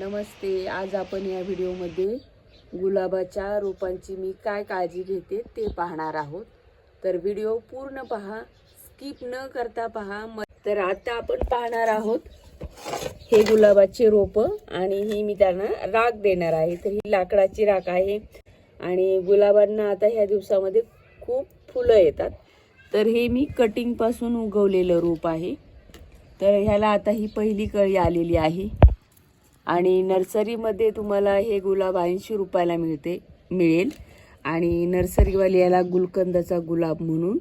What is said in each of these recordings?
नमस्ते आज आपण या व्हिडिओमध्ये गुलाबाच्या रोपांची मी काय काळजी घेते ते पाहणार आहोत. तर व्हिडिओ पूर्ण पहा स्किप न करता पहा. म- तर आता आपण पाहणार आहोत हे गुलाबाचे रोपं आणि ही मी त्यांना राख देणार आहे. तर ही लाकडाची राख आहे आणि गुलाबांना आता ह्या दिवसामध्ये खूप फुलं येतात. तर हे मी कटिंगपासून उगवलेलं रोप आहे. तर ह्याला आता ही पहिली कळी आलेली आहे. आणि नर्सरीमध्ये तुम्हाला हे गुलाब ऐंशी रुपयाला मिळते मिळेल. आणि नर्सरीवाली याला गुलकंदाचा गुलाब म्हणून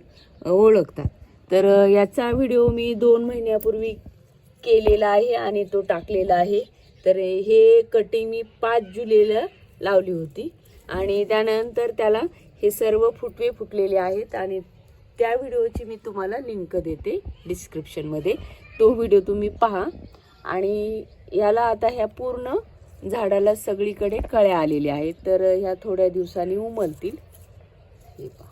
ओळखतात. तर याचा व्हिडिओ मी दोन महिन्यापूर्वी केलेला आहे आणि तो टाकलेला आहे. तर हे कटिंग मी पाच जुलैला लावली होती. आणि त्यानंतर त्याला हे सर्व फुटवे फुटलेले आहेत आणि त्या व्हिडिओची मी तुम्हाला लिंक देते डिस्क्रिप्शनमध्ये. तो व्हिडिओ तुम्ही पहा. आणि याला आता ह्या पूर्ण झाडाला सगळीकडे कळ्या आलेल्या आहेत. तर ह्या थोड्या दिवसांनी उमलतील. हे पहा.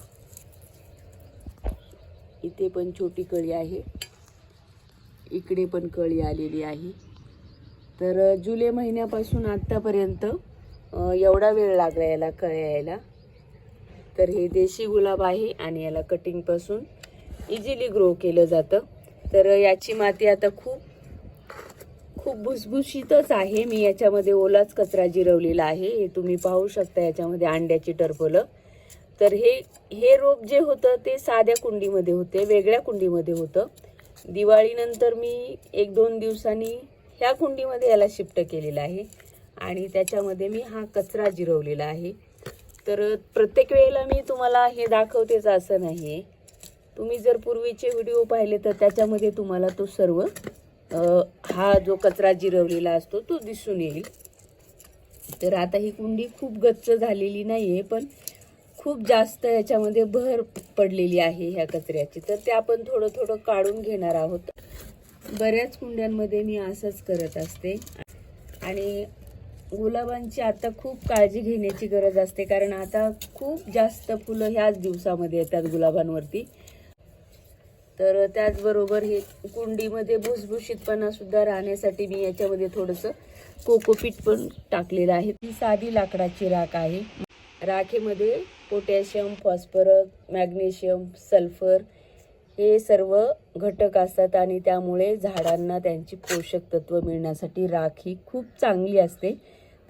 इथे पण छोटी कळी आहे. इकडे पण कळी आलेली आहे. तर जुलै महिन्यापासून आत्तापर्यंत एवढा वेळ लागला याला कळ्या यायला. तर हे देशी गुलाब आहे आणि याला कटिंगपासून इझिली ग्रो केलं जातं. तर याची माती आता खूप खूप भुसभुशीतच आहे. मी याच्यामध्ये ओलाच कचरा जिरवलेला आहे. हे तुम्ही पाहू शकता याच्यामध्ये अंड्याची टरफलं. तर हे हे रोप जे होतं ते साध्या कुंडीमध्ये होते वेगळ्या कुंडीमध्ये होतं. दिवाळीनंतर मी एक दोन दिवसांनी ह्या कुंडीमध्ये याला शिफ्ट केलेलं आहे. आणि त्याच्यामध्ये मी हा कचरा जिरवलेला आहे. तर प्रत्येक वेळेला मी तुम्हाला हे दाखवतेच असं नाही आहे तुम्ही जर पूर्वीचे व्हिडिओ पाहिले तर त्याच्यामध्ये तुम्हाला तो सर्व हा जो कचरा जिरवलेला असतो तो दिसून येईल. तर आता ही कुंडी खूप गच्च झालेली नाही आहे पण खूप जास्त याच्यामध्ये भर पडलेली आहे ह्या कचऱ्याची. तर ते आपण थोडं थोडं काढून घेणार आहोत. बऱ्याच कुंड्यांमध्ये मी असंच करत असते. आणि गुलाबांची आता खूप काळजी घेण्याची गरज असते कारण आता खूप जास्त फुलं ह्याच दिवसामध्ये येतात गुलाबांवरती. तर त्याचबरोबर हे कुंडीमध्ये भुसभुशीतपणा सुद्धा राहण्यासाठी मी याच्यामध्ये थोडंसं कोकोपीट पण टाकलेलं आहे. ही साधी लाकडाची राख आहे. राखेमध्ये पोटॅशियम फॉस्फरस मॅग्नेशियम सल्फर हे सर्व घटक असतात आणि त्यामुळे झाडांना त्यांची पोषक तत्व मिळण्यासाठी राख ही खूप चांगली असते.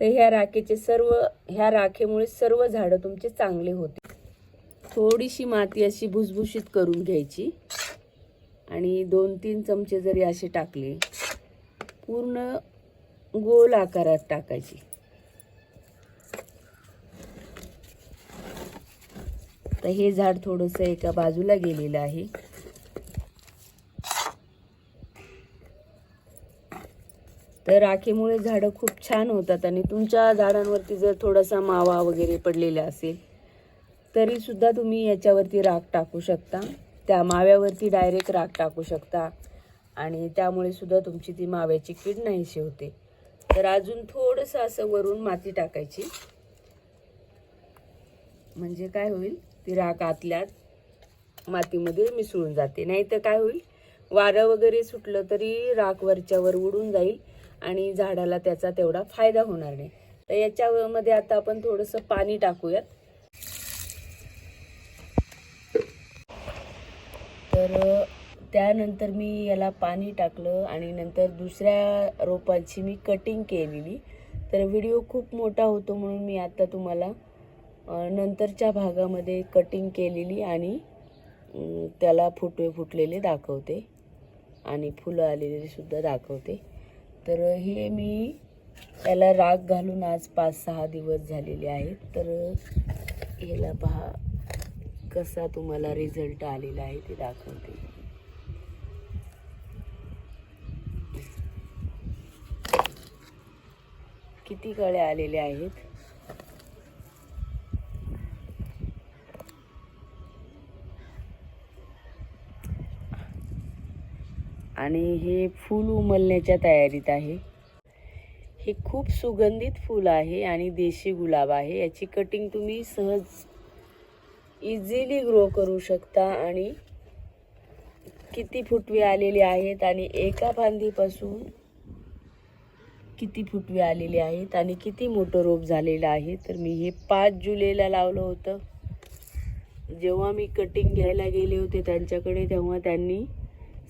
तर ह्या राखेचे सर्व ह्या राखेमुळे सर्व झाडं तुमचे चांगले होते थोडीशी माती अशी भुसभुशीत करून घ्यायची. आणि दोन तीन चमचे जरी असे टाकले पूर्ण गोल आकारात टाकायची. तर हे झाड थोडंसं एका बाजूला गेलेलं आहे. तर राखेमुळे झाडं खूप छान होतात आणि तुमच्या झाडांवरती जर थोडासा मावा वगैरे पडलेला असेल तरी सुद्धा तुम्ही याच्यावरती राख टाकू शकता. त्या माव्यावरती डायरेक्ट राख टाकू शकता. आणि त्यामुळे सुद्धा तुमची ती माव्याची कीड नाहीशी होते. तर अजून थोडंसं असं वरून माती टाकायची. म्हणजे काय होईल? ती राख आतल्यात मातीमध्ये मिसळून जाते. नाही तर काय होईल? वारं वगैरे सुटलं तरी राख वरच्यावर उडून जाईल आणि झाडाला त्याचा तेवढा फायदा होणार नाही. तर याच्यामध्ये आता आपण थोडंसं पाणी टाकूयात. तर त्यानंतर मी याला पाणी टाकलं आणि नंतर दुसऱ्या रोपांची मी कटिंग केलेली. तर व्हिडिओ खूप मोठा होतो म्हणून मी आता तुम्हाला नंतरच्या भागामध्ये कटिंग केलेली आणि त्याला फुटवे फुटलेले दाखवते. आणि फुलं आलेले सुद्धा दाखवते. तर हे मी याला राग घालून आज पाच सहा दिवस झालेले आहेत. तर याला पहा. कसा तुम्हाला रिझल्ट आलेला आहे ते दाखवते. किती कळे आलेले आहेत? आणि हे फूल उमलण्याच्या तयारीत आहे. हे खूप सुगंधित फूल आहे आणि देशी गुलाब आहे. याची कटिंग तुम्ही सहज इझिली ग्रो करू शकता आणि किती फुटवे आलेले आहेत आणि एका फांदीपासून किती फुटवे आलेले आहेत आणि किती मोठं रोप झालेलं आहे. तर मी हे पाच जुलैला लावलं होतं. जेव्हा मी कटिंग घ्यायला गेले होते त्यांच्याकडे तेव्हा त्यांनी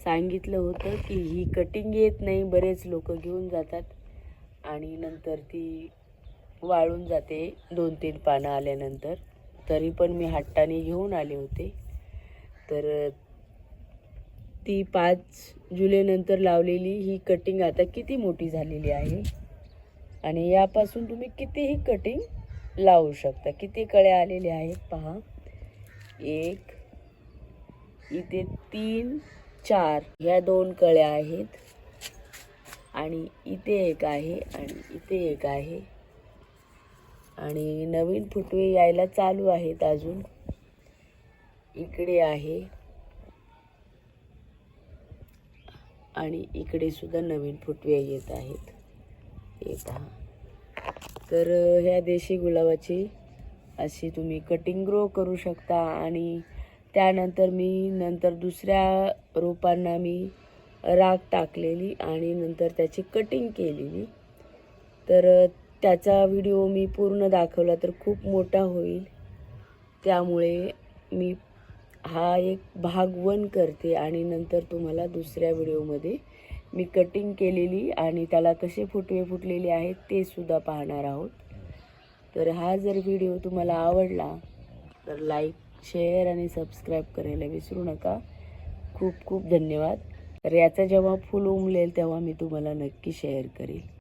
सांगितलं होतं की ही कटिंग येत नाही बरेच लोक घेऊन जातात आणि नंतर ती वाळून जाते दोन तीन पानं आल्यानंतर. तरी पण मी हट्टाने घेऊन आले होते. तर ती पाच जुलैनंतर लावलेली ही कटिंग आता किती मोठी झालेली आहे? आणि यापासून तुम्ही कितीही कटिंग लावू शकता. किती कळ्या आलेल्या आहेत पहा. एक इथे तीन चार. ह्या दोन कळ्या आहेत. आणि इथे एक आहे आणि इथे एक आहे. आणि नवीन फुटवे यायला चालू आहेत अजून. इकडे आहे. आणि इकडे सुद्धा नवीन फुटवे येत आहेत. हे पहा. तर ह्या देशी गुलाबाची अशी तुम्ही कटिंग ग्रो करू शकता आणि त्यानंतर मी नंतर दुसऱ्या रोपांना मी राख टाकलेली आणि नंतर त्याची कटिंग केलेली. तर त्याचा व्हिडिओ मी पूर्ण दाखवला तर खूप मोठा होईल. त्यामुळे मी हा एक भाग वन करते आणि नंतर तुम्हाला दुसऱ्या व्हिडिओमध्ये मी कटिंग केलेली आणि त्याला कसे फुटवे फुटलेले आहेत ते सुद्धा पाहणार आहोत. तर हा जर व्हिडिओ तुम्हाला आवडला तर लाईक शेअर आणि सबस्क्राईब करायला विसरू नका. खूप खूप धन्यवाद. तर याचं जेव्हा फुल उमलेल तेव्हा मी तुम्हाला नक्की शेअर करेल.